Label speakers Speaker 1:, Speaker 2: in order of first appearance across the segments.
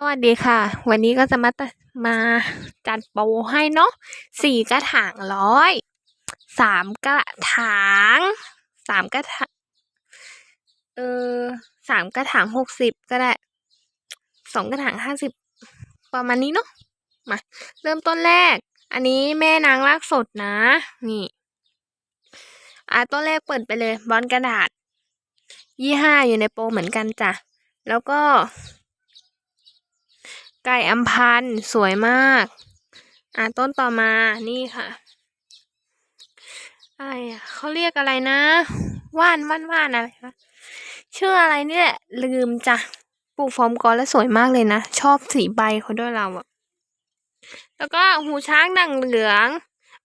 Speaker 1: สวัสดีค่ะ วันนี้ก็จะมามาจัดโปรให้เนาะสี่กระถางร้อยสามกระถางสามกระถางเออสามกระถางหกสิบก็ได้สองกระถางห้าสิบประมาณนี้เนาะมาเริ่มต้นแรก อันนี้แม่นางรากสดนะ นี่อะต้นแรกเปิดไปเลย บอลกระดาษ ยี่ห้าอยู่ในโปรเหมือนกันจ้ะแล้วก็ ไก่อัมพันสวยมาก อะต้นต่อมานี่ค่ะอะไรอะเขาเรียกอะไรนะว่านว่านว่านอะไรคะชื่ออะไรนี่แหละลืมจ้ะปลูกฟอร์มกอนแล้วสวยมากเลยนะ ชอบสีใบเขาด้วยเราอะแล้วก็หูช้างดังเหลือง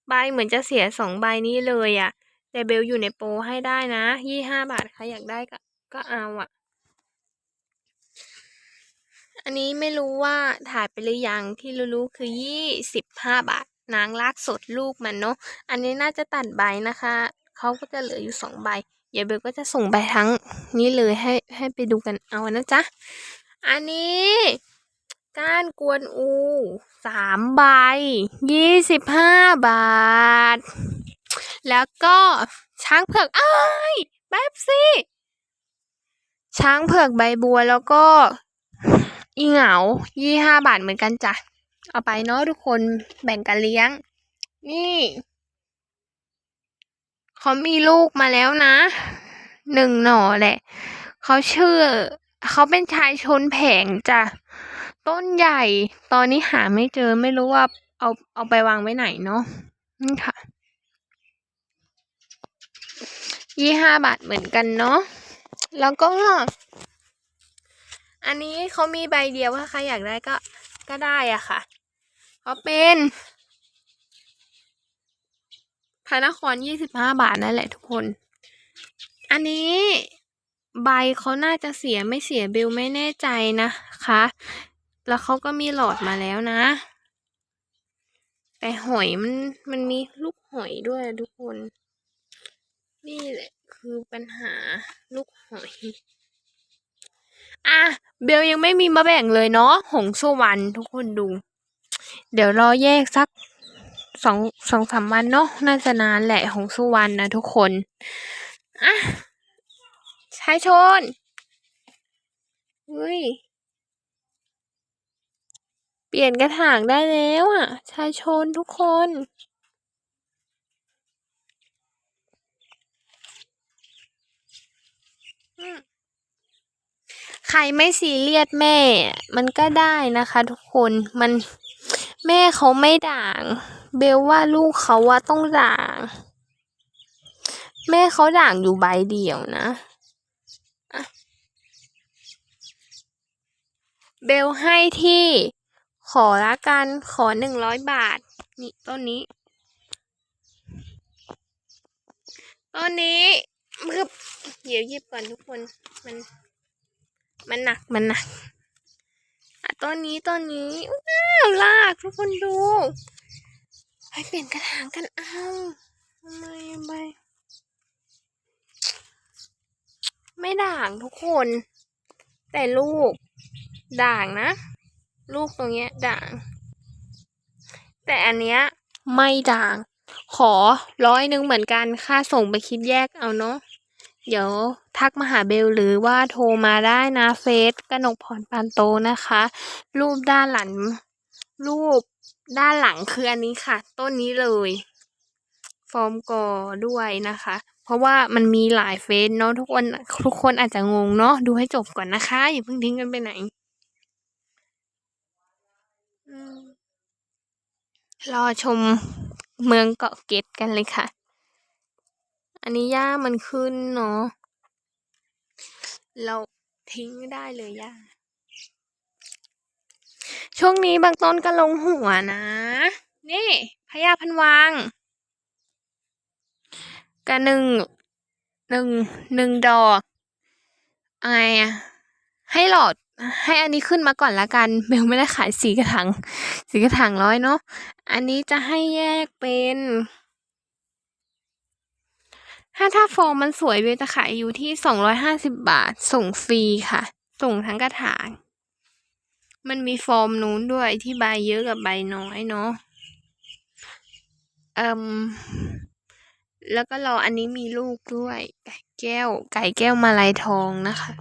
Speaker 1: ใบเหมือนจะเสียสองใบนี้เลยอะแต่เบลอยู่ในโปรให้ได้นะยี่ห้าบาทใครอยากได้ก็ก็เอาอะ อันนี้ไม่รู้ว่าถ่ายไปหรือยังที่รู้ๆคือยี่สิบห้าบาทนางลากสดลูกมันเนาะอันนี้น่าจะตัดใบนะคะเขาก็จะเหลืออยู่สองใบเดี๋ยวเบลก็จะส่งใบทั้งนี้เลยให้ให้ไปดูกันเอานะจ๊ะอันนี้ก้านกวนอูสามใบยี่สิบห้าบาท แล้วก็ช้างเผือกอ้ายแป๊บสิช้างเผือกใบบัวแล้วก็ อีเหงายี่ห้าบาทเหมือนกันจ้ะ เอาไปเนาะทุกคนแบ่งกันเลี้ยง นี่เขามีลูกมาแล้วนะ หนึ่งหน่อแหละ เขาชื่อ เขาเป็นชายชนแผงจ้ะ ต้นใหญ่ ตอนนี้หาไม่เจอไม่รู้ว่าเอาเอาไปวางไว้ไหนเนาะนี่ค่ะยี่ห้าบาทเหมือนกันเนาะ แล้วก็ อันนี้เขามีใบเดียวถ้าใครอยากได้ก็ก็ได้อะค่ะเขาเป็นพระนครยี่สิบห้าบาทนั่นแหละทุกคน อันนี้ใบเขาน่าจะเสียไม่เสียเบลไม่แน่ใจนะคะ แล้วเขาก็มีหลอดมาแล้วนะ แต่หอยมันมันมีลูกหอยด้วยทุกคน นี่แหละคือปัญหาลูกหอย อะเบลยังไม่มีมาแบ่งเลยเนาะหงสุวรรณทุกคนดู เดี๋ยวรอแยกสักสองสองสามวันเนาะน่าจะนานแหละหงสุวรรณนะทุกคนอะชายชนเฮ้ยเปลี่ยนกระถางได้แล้วอะชายชนทุกคน ใครไม่ซีเรียสแม่ มันก็ได้นะคะ ทุกคนมันแม่เขาไม่ด่าง เบลว่าลูกเขาว่าต้องด่าง แม่เขาด่างอยู่ใบเดียวนะเบลให้ที่ขอละกันขอหนึ่งร้อยบาท นี่ต้นนี้ต้นนี้มึบเดี๋ยวหยิบก่อนทุกคนมัน มันหนักมันหนักอะต้นนี้ต้นนี้ว้าวลากทุกคนดูให้เปลี่ยนกระถางกันเอาทำไมไปไม่ด่างทุกคน แต่ลูก ด่างนะ ลูกตรงเนี้ยด่าง แต่อันเนี้ยไม่ด่าง ขอร้อยหนึ่งเหมือนกันค่าส่งไปคิดแยกเอาเนาะ เดี๋ยวทักมาหาเบลหรือว่าโทรมาได้นะเฟซกนกพรปานโตนะคะ รูปด้านหลัง รูปด้านหลังคืออันนี้ค่ะ ต้นนี้เลย ฟอร์มกอด้วยนะคะ เพราะว่ามันมีหลายเฟซเนาะทุกคนทุกคนอาจจะงงเนาะดูให้จบก่อนนะคะอย่าเพิ่งทิ้งกันไปไหนรอชมเมืองเกาะเกร็ดกันเลยค่ะ อันนี้หญ้ามันขึ้นเนาะ เราทิ้งไม่ได้เลยหญ้า ช่วงนี้บางต้นก็ลงหัวนะ นี่พญาพันวางกันหนึ่งหนึ่งหนึ่งดอกอะไรอะให้หลอดให้อันนี้ขึ้นมาก่อนละกันเบลไม่ได้ขายสีกระถางสีกระถางร้อยเนาะอันนี้จะให้แยกเป็น ถ้าถ้าฟอร์มมันสวยเบลจะขายอยู่ที่สองร้อยห้าสิบบาท ส่งฟรีค่ะ ส่งทั้งกระถาง มันมีฟอร์มนู้นด้วยที่ใบเยอะกับใบน้อยเนาะเอ่มแล้วก็รออันนี้มีลูกด้วย ไก่แก้ว ไก่แก้วมาลายทองนะคะ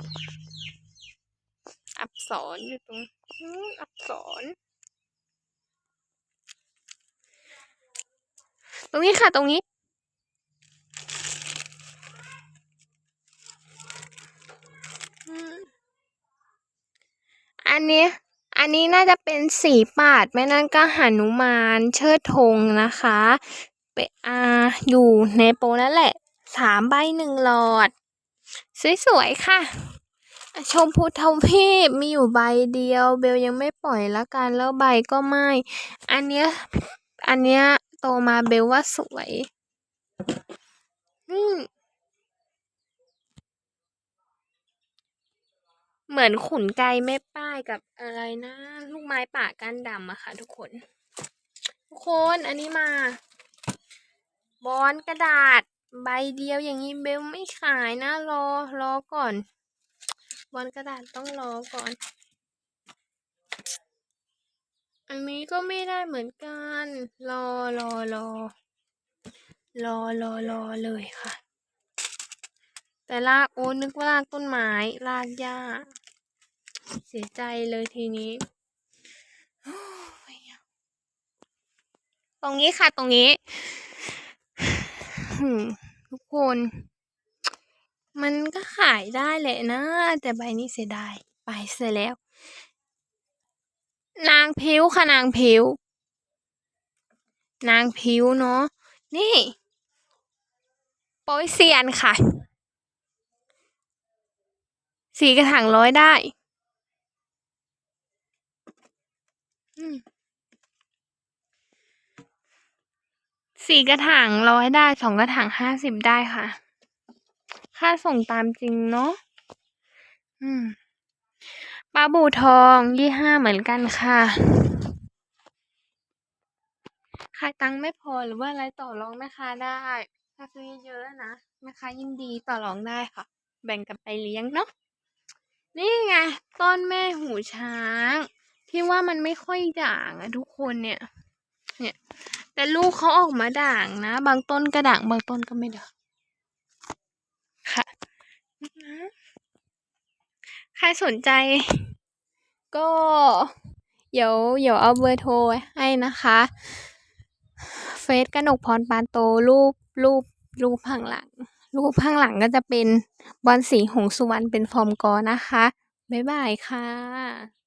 Speaker 1: อับสรอยู่ตรงนู้นอับสรตรงนี้ค่ะตรงนี้ อืมอั นนี้อันนี้น่าจะเป็นสีปาดไม่นั่นก็หนุมานเชิดธงนะคะเปอาอยู่ในโปนั่นแหละสามใบหนึ่งหลอด สวยๆค่ะอะ ชมพูทวีปมีอยู่ใบเดียว เบลยังไม่ปล่อยละกันแล้วใบก็ไม่ อันเนี้ยอันเนี้ยโตมาเบลว่าสวย อืม เหมือนขุนไกแม่ป้ายกับอะไรนะ ลูกไม้ป่าก้านดำอะค่ะ ทุกคน ทุกคนอันนี้มา บอนกระดาษ ใบเดียวอย่างนี้เบลไม่ขายนะ รอรอก่อน บอนกระดาษต้องรอก่อน อันนี้ก็ไม่ได้เหมือนกัน รอรอรอรอรอรอเลยค่ะ แต่รากโอ้นึกว่ารากต้นไม้รากหญ้า เสียใจเลยทีนี้ตรงนี้ค่ะ ตรงนี้ทุกคน มันก็ขายได้แหละนะ แต่ใบนี้เสียดาย ไปเสียแล้ว นางพิ้วค่ะนางพิ้วนางพิ้วเนาะ นี่โป๊ยเซียนค่ะ สีกระถางร้อยได้ อืม สี่กระถางร้อยได้สองกระถางห้าสิบได้ค่ะ ค่าส่งตามจริงเนาะอืมปลาบูทองยี่ห้าเหมือนกันค่ะใครตังค์ไม่พอหรือว่าอะไรต่อรองแม่ค้าได้ถ้าซื้อเยอะๆนะแม่ค้ายินดีต่อรองได้ค่ะ แบ่งกันไปเลี้ยงเนาะนี่ไงต้นแม่หูช้าง ที่ว่ามันไม่ค่อยด่างอะทุกคนเนี่ย เนี่ย แต่ลูกเขาออกมาด่างนะ บางต้นก็ด่างบางต้นก็ไม่ด่างค่ะ ใครสนใจ ก็เดี๋ยวเดี๋ยวเอาเบอร์โทรให้นะคะ เฟซกนกพรปานโตรูปรูปรูปข้างหลัง รูปข้างหลังก็จะเป็นบอลสีหงส์สุวรรณเป็นฟอร์มกอนะคะ บ๊ายบายค่ะ